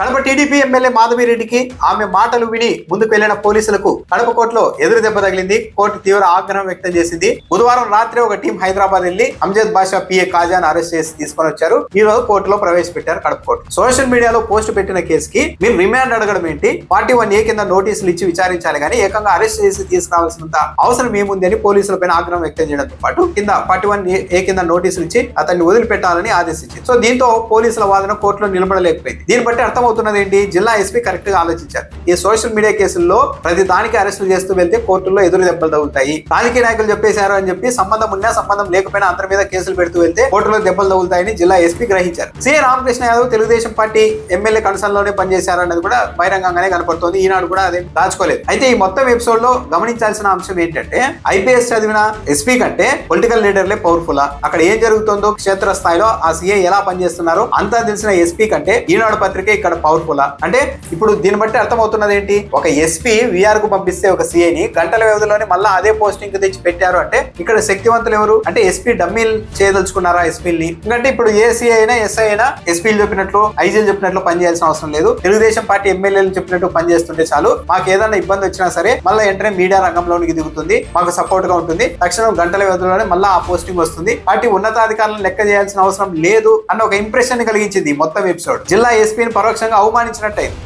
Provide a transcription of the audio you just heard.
Kadapa TDP MLA మాధవిరెడ్డికి ఆమె మాటలు విని ముందుకు వెళ్ళిన పోలీసులకు కడప కోర్టులో ఎదురు దెబ్బ తగిలింది. కోర్టు తీవ్ర ఆగ్రహం వ్యక్తం చేసింది. బుధవారం రాత్రి ఒక టీం హైదరాబాద్ వెళ్ళి అంజద్ బాషా పిఏ కాజాను అరెస్ట్ చేసి తీసుకొని వచ్చారు. ఈ రోజు కోర్టులో ప్రవేశపెట్టారు కడప కోర్టు. సోషల్ మీడియాలో పోస్ట్ పెట్టిన కేసుకి మీరు రిమాండ్ అడగడం ఏంటి? ఫార్టీ వన్ ఏ కింద నోటీసులు ఇచ్చి విచారించాలి కానీ ఏకంగా అరెస్ట్ చేసి తీసుకురావాల్సినంత అవసరం ఏముంది అని పోలీసుల పైన ఆగ్రహం వ్యక్తం చేయడంతో పాటు కింద పార్టీ వన్ ఏ కింద నోటీసులు ఇచ్చి అతన్ని వదిలిపెట్టాలని ఆదేశించింది. సో దీంతో పోలీసుల వాదన కోర్టులో నిలబడలేకపోయింది. దీన్ని బట్టి అర్థమవుతున్నది ఏంటి జిల్లా ఎస్పీ కరెక్ట్గా ఆలోచించారు. ఈ సోషల్ మీడియా కేసుల్లో ప్రతి దానికి అరెస్టులు చేస్తూ వెళ్తే కోర్టుల్లో ఎదురు దెబ్బలు తగులుతాయి. రాజకీయ నాయకులు చెప్పేశారు అని చెప్పి సంబంధం ఉన్నా సంబంధం లేకపోయినా అందరి మీద కేసులు పెడుతూ వెళ్తే కోర్టులో దెబ్బలు తగులుతాయని జిల్లా ఎస్పీ గ్రహించారు. C. Ramakrishna Yadav Telugu Desam party MLA కన్సర్న్లోనే పనిచేశారు అన్నది కూడా బహిరంగంగానే కనపడుతోంది. ఈనాడు కూడా అదే దాచుకోలేదు. అయితే ఈ మొత్తం ఎపిసోడ్లో గమనించాల్సిన అంశం ఏంటంటే ఐపీఎస్ చదివిన ఎస్పీ కంటే పొలిటికల్ లీడర్లే పవర్ఫుల్? అక్కడ ఏం జరుగుతుందో క్షేత్ర స్థాయిలో ఆ సీఏ ఎలా పనిచేస్తున్నారో అంతా తెలిసిన ఎస్పీ కంటే ఈనాడు పత్రిక ఇక్కడ పవర్ఫుల్ అంటే ఇప్పుడు దీన్ని బట్టి అర్థమవుతున్నది ఏంటి? ఒక ఎస్పీ విఆర్కు పంపిస్తే ఒక సీఏని గంటల వ్యవధిలోనే మళ్ళీ అదే పోస్టింగ్ తెచ్చి పెట్టారు అంటే ఇక్కడ శక్తివంతులు ఎవరు? అంటే ఎస్పీ డమ్మీలు చేయదలుచుకున్నారా ఎస్పీల్ని ఎందుకంటే ఇప్పుడు ఏ సీఐ అయినా ఎస్ఐ అయినా ఎస్పీలు చెప్పినట్లు ఐజీలు చెప్పినట్లు పనిచేయాల్సిన అవసరం లేదు. తెలుగుదేశం పార్టీ ఎమ్మెల్యేలు చెప్పినట్టు పనిచేస్తుంటే చాలు. మాకు ఏదైనా ఇబ్బంది వచ్చినా సరే మళ్ళీ వెంటనే మీడియా రంగంలోనికి దిగుతుంది. మాకు సపోర్ట్గా ఉంటుంది. తక్షణం గంటల వ్యవధిలోనే మళ్ళీ ఆ పోస్టింగ్ వస్తుంది. పార్టీ ఉన్నతాధికారులను లెక్క చేయాల్సిన అవసరం లేదు అన్న ఒక ఇంప్రెషన్ కలిగించింది మొత్తం ఎపిసోడ్ జిల్లా ఎస్పీని పరోక్షంగా అవమానించినట్టయింది.